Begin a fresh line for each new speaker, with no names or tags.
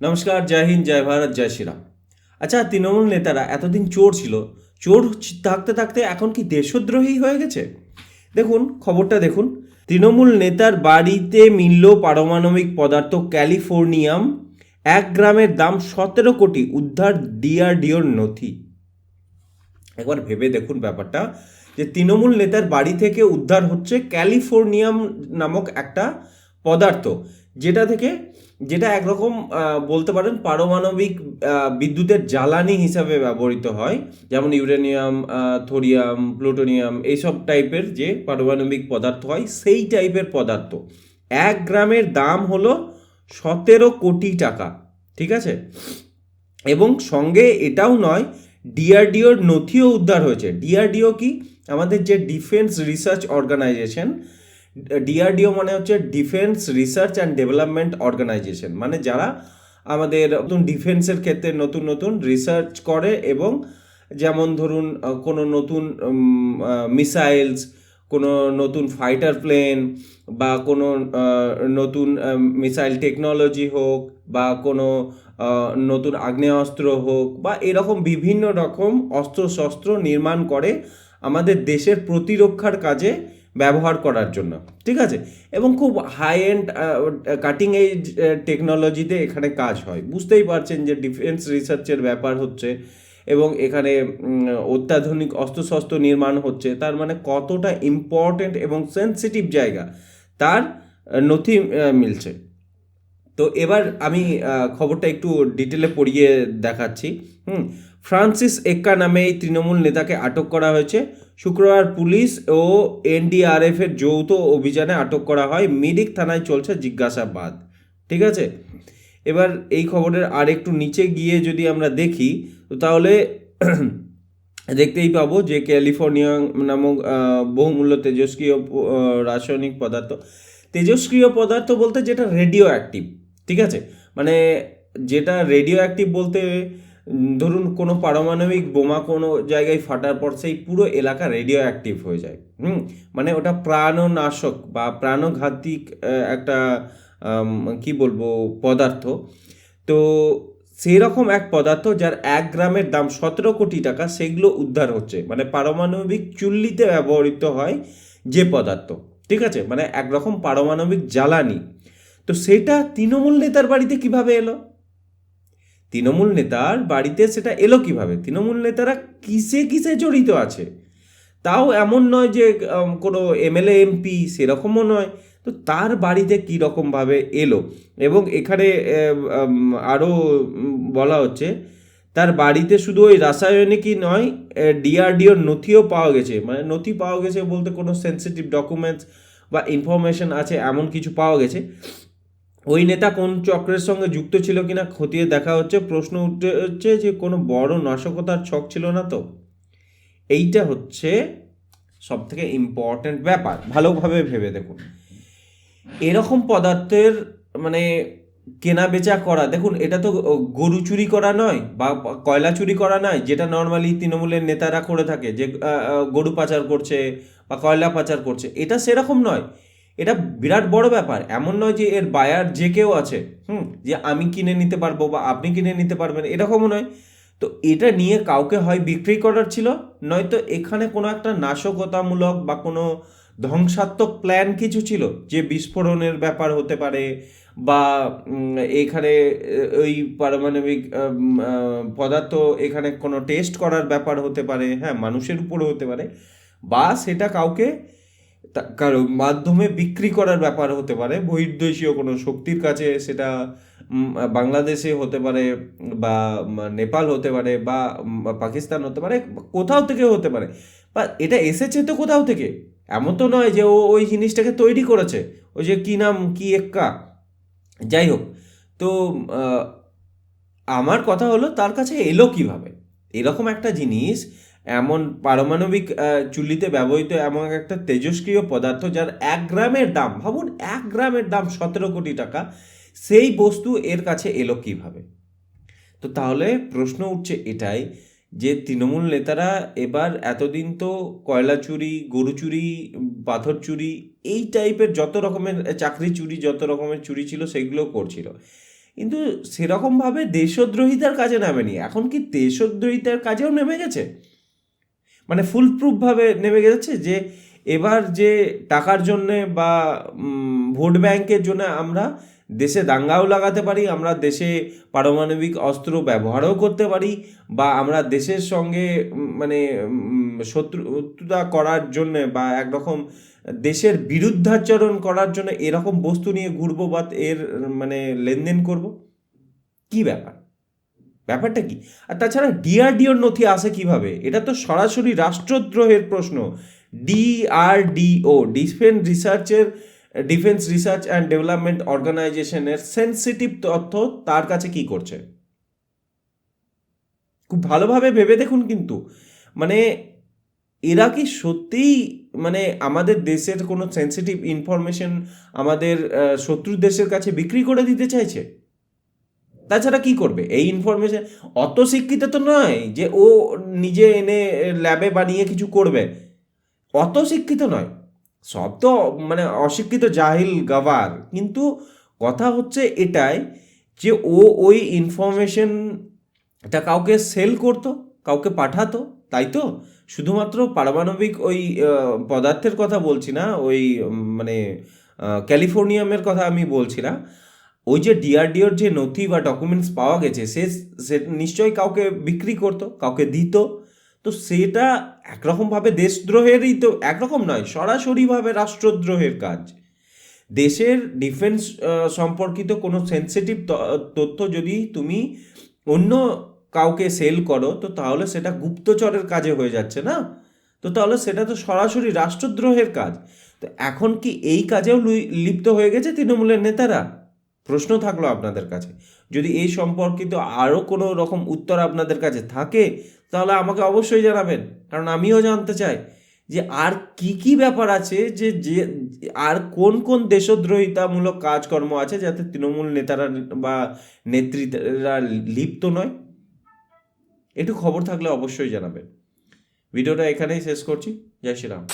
নমস্কার, জয় হিন্দ, জয় ভারত, জয় শ্রীরাম। আচ্ছা তৃণমূল নেতারা এতদিন চোর ছিল, চোর থাকতে থাকতে এখন কি দেশদ্রোহী হয়ে গেছে? দেখুন, খবরটা দেখুন। তৃণমূল নেতার বাড়িতে মিলল পারমাণবিক পদার্থ ক্যালিফোর্নিয়াম, এক গ্রামের দাম সতেরো কোটি, উদ্ধার ডিআরডিওর নথি। একবার ভেবে দেখুন ব্যাপারটা, যে তৃণমূল নেতার বাড়ি থেকে উদ্ধার হচ্ছে ক্যালিফোর্নিয়াম নামক একটা পদার্থ। যেটা থেকে যেটা একরকম বলতে পারেন পারমাণবিক বিদ্যুতের জ্বালানি হিসাবে ব্যবহৃত হয়। যেমন ইউরেনিয়াম থোরিয়াম, প্লুটোনিয়াম এইসব টাইপের যে পারমাণবিক পদার্থ হয় সেই টাইপের পদার্থ। এক গ্রামের দাম হলো সতেরো কোটি টাকা, ঠিক আছে? এবং সঙ্গে এটাও নয়, ডিআরডিওর নথিও উদ্ধার হয়েছে। ডিআরডিও কি? আমাদের যে ডিফেন্স রিসার্চ অর্গানাইজেশন ডিআরডিও মানে হচ্ছে defence research and development organisation মানে যারা আমাদের নতুন ডিফেন্সের ক্ষেত্রে নতুন নতুন রিসার্চ করে এবং যেমন ধরুন কোনো নতুন মিসাইলস কোনো নতুন ফাইটার প্লেন বা কোনো নতুন মিসাইল টেকনোলজি হোক বা কোনো নতুন আগ্নেয়াস্ত্র হোক বা এরকম বিভিন্ন রকম অস্ত্র শস্ত্র নির্মাণ করে আমাদের দেশের প্রতিরক্ষার কাজে ব্যবহার করার জন্য, ঠিক আছে? এবং খুব হাই এন্ড কাটিং এজ টেকনোলজিতে এখানে কাজ হয়। বুঝতেই পারছেন যে ডিফেন্স রিসার্চের ব্যাপার হচ্ছে এবং এখানে অত্যাধুনিক অস্ত্রশস্ত্র নির্মাণ হচ্ছে, তার মানে কতটা ইম্পর্ট্যান্ট এবং সেন্সিটিভ জায়গা, তার নথি মিলছে। তো এবার আমি খবরটা একটু ডিটেলে পড়িয়ে দেখাচ্ছি, হুম? ফ্রান্সিস এক্কা নামে এই তৃণমূল নেতাকে আটক করা হয়েছে। শুক্রবার পুলিশ ও এনডিআরএফ এর যৌথ অভিযানে আটক করা হয়। মিরিক থানায় চলছে জিজ্ঞাসাবাদ। ঠিক আছে? এবার এই খবরের আর একটু নিচে গিয়ে যদি আমরা দেখি, তো তাহলে দেখতেই পাবো যে ক্যালিফোর্নিয়া নামক বহুমূল্য তেজস্ক্রিয় রাসায়নিক পদার্থ। তেজস্ক্রিয় পদার্থ বলতে যেটা রেডিও অ্যাক্টিভ ঠিক আছে? মানে যেটা রেডিও অ্যাক্টিভ বলতে ধরুন কোনো পারমাণবিক বোমা কোনো জায়গায় ফাটার পর সেই পুরো এলাকা রেডিও অ্যাক্টিভ হয়ে যায়, হুম? মানে ওটা প্রাণনাশক বা প্রাণঘাতিক একটা কি বলব, পদার্থ। তো সেই রকম এক পদার্থ যার এক গ্রামের দাম সতেরো কোটি টাকা, সেগুলো উদ্ধার হচ্ছে। মানে পারমাণবিক চুল্লিতে ব্যবহৃত হয় যে পদার্থ, ঠিক আছে? মানে একরকম পারমাণবিক জ্বালানি। তো সেটা তৃণমূল নেতার বাড়িতে কীভাবে এলো? তৃণমূল নেতার বাড়িতে সেটা এলো কীভাবে? তৃণমূল নেতারা কিসে কিসে জড়িত আছে? তাও এমন নয় যে কোনো এমএলএ, এমপি সেরকমও নয়। তো তার বাড়িতে কী রকমভাবে এলো? এবং এখানে আরও বলা হচ্ছে, তার বাড়িতে শুধু ওই রাসায়নিকই নয় ডিআরডিওর নথিও পাওয়া গেছে। মানে নথি পাওয়া গেছে বলতে কোনো সেন্সিটিভ ডকুমেন্টস বা ইনফরমেশন আছে, এমন কিছু পাওয়া গেছে। ওই নেতা কোন চক্রের সঙ্গে যুক্ত ছিল কিনা খতিয়ে দেখা হচ্ছে, প্রশ্ন উঠে হচ্ছে যে কোনো বড় নাশকতার ছক ছিল না তো। এইটা হচ্ছে সব থেকে ইম্পর্ট্যান্ট ব্যাপার, ভালোভাবে ভেবে দেখুন। এরকম পদার্থের মানে কেনা বেচা করা, দেখুন, এটা তো গরু চুরি করা নয় বা কয়লা চুরি করা নয়, যেটা নর্মালি তৃণমূলের নেতারা করে থাকে যে গরু পাচার করছে বা কয়লা পাচার করছে, এটা সেরকম নয়। এটা বিরাট বড় ব্যাপার। এমন নয় যে এর বায়ার যে কেউ আছে, হুম, যে আমি কিনে নিতে পারব বা আপনি কিনে নিতে পারবেন, এরকমও নয়। তো এটা নিয়ে কাউকে হয় বিক্রি করার ছিল, নয়তো এখানে কোনো একটা নাশকতামূলক বা কোনো ধ্বংসাত্মক প্ল্যান কিছু ছিল যে বিস্ফোরণের ব্যাপার হতে পারে বা এখানে ওই পারমাণবিক পদার্থ এখানে কোনো টেস্ট করার ব্যাপার হতে পারে হ্যাঁ মানুষের উপরে হতে পারে, বা সেটা কাউকে কারও মাধ্যমে বিক্রি করার ব্যাপার হতে পারে, বহির্দেশীয় কোনো শক্তির কাছে সেটা বাংলাদেশে হতে পারে বা নেপাল হতে পারে বা পাকিস্তান হতে পারে, কোথাও থেকে হতে পারে। বা এটা এসেছে তো কোথাও থেকে? এমন তো নয় যে ও ওই জিনিসটাকে তৈরি করেছে, ওই যে কী নাম, কী এক্কা? যাই হোক, তো আমার কথা হলো তার কাছে এলো কীভাবে? এরকম একটা জিনিস এমন পারমাণবিক চুল্লিতে ব্যবহৃত এমন একটা তেজস্ক্রিয় পদার্থ যার এক গ্রামের দাম, ভাবুন, এক গ্রামের দাম সতেরো কোটি টাকা, সেই বস্তু এর কাছে এলো কীভাবে? তো তাহলে প্রশ্ন উঠছে এটাই যে তৃণমূল নেতারা এবার এতদিন তো কয়লা চুরি, গরু চুরি, পাথর চুরি, এই টাইপের যত রকমের চাকরি চুরি, যত রকমের চুরি ছিল সেগুলো করছিল। কিন্তু সেরকমভাবে দেশদ্রোহিতার কাজে নামেনি। এখন কি দেশদ্রোহিতার কাজেও নেমে গেছে? মানে ফুল প্রুফভাবে নেমে গেছে যে এবার যে টাকার জন্যে বা ভোট ব্যাংকের জন্য আমরা দেশে দাঙ্গাও লাগাতে পারি, আমরা দেশে পারমাণবিক অস্ত্র ব্যবহারও করতে পারি বা আমরা দেশের সঙ্গে মানে শত্রুতা করার জন্য বা একরকম দেশের বিরুদ্ধাচরণ করার জন্য এরকম বস্তু নিয়ে ঘুরবো বা এর মানে লেনদেন করব? কি ব্যাপার? ব্যাপারটা কি? আর তাছাড়া ডিআরডিওর নথি আসে কীভাবে? এটা তো সরাসরি রাষ্ট্রদ্রোহের প্রশ্ন। ডিআরডিও, ডিফেন্স রিসার্চের, ডিফেন্স রিসার্চ অ্যান্ড ডেভেলপমেন্ট অর্গানাইজেশনের সেন্সিটিভ তথ্য তার কাছে কি করছে? খুব ভালোভাবে ভেবে দেখুন কিন্তু। মানে এরা কি সত্যিই মানে আমাদের দেশের কোনো সেন্সিটিভ ইনফরমেশন আমাদের শত্রু দেশের কাছে বিক্রি করে দিতে চাইছে? তাছাড়া কি করবে? এই ইনফরমেশন অত শিক্ষিত তো নয় যে ও নিজে এনে ল্যাবে বানিয়ে কিছু করবে। অত শিক্ষিত নয়। সব তো মানে অশিক্ষিত জাহিল গাওয়ার। কিন্তু কথা হচ্ছে এটাই যে ও ওই ইনফরমেশনটা কাউকে সেল করতো, কাউকে পাঠাতো, তাই তো? শুধুমাত্র পারমাণবিক ওই পদার্থের কথা বলছি না, ওই মানে ক্যালিফোর্নিয়ামের কথা আমি বলছি না। ওই যে ডিআরডিওর যে নথি বা ডকুমেন্টস পাওয়া গেছে, সে সে নিশ্চয়ই কাউকে বিক্রি করতো, কাউকে দিত। তো সেটা একরকমভাবে দেশদ্রোহেরই তো, একরকম নয়, সরাসরিভাবে রাষ্ট্রদ্রোহের কাজ। দেশের ডিফেন্স সম্পর্কিত কোনো সেন্সিটিভ তথ্য যদি তুমি অন্য কাউকে সেল করো, তো তাহলে সেটা গুপ্তচরের কাজে হয়ে যাচ্ছে না? তো তাহলে সেটা তো সরাসরি রাষ্ট্রদ্রোহের কাজ। তো এখন কি এই কাজেও লিপ্ত হয়ে গেছে তৃণমূলের নেতারা? প্রশ্ন থাকল আপনাদের কাছে। যদি এই সম্পর্কিত আরও কোনো রকম উত্তর আপনাদের কাছে থাকে, তাহলে আমাকে অবশ্যই জানাবেন। কারণ আমিও জানতে চাই যে আর কি কি ব্যাপার আছে যে যে, আর কোন কোন দেশদ্রোহিতামূলক কাজকর্ম আছে যাতে তৃণমূল নেতারা বা নেতৃত্বরা লিপ্ত নয়? একটু খবর থাকলে অবশ্যই জানাবেন। ভিডিওটা এখানেই শেষ করছি। জয় শ্রীরাম।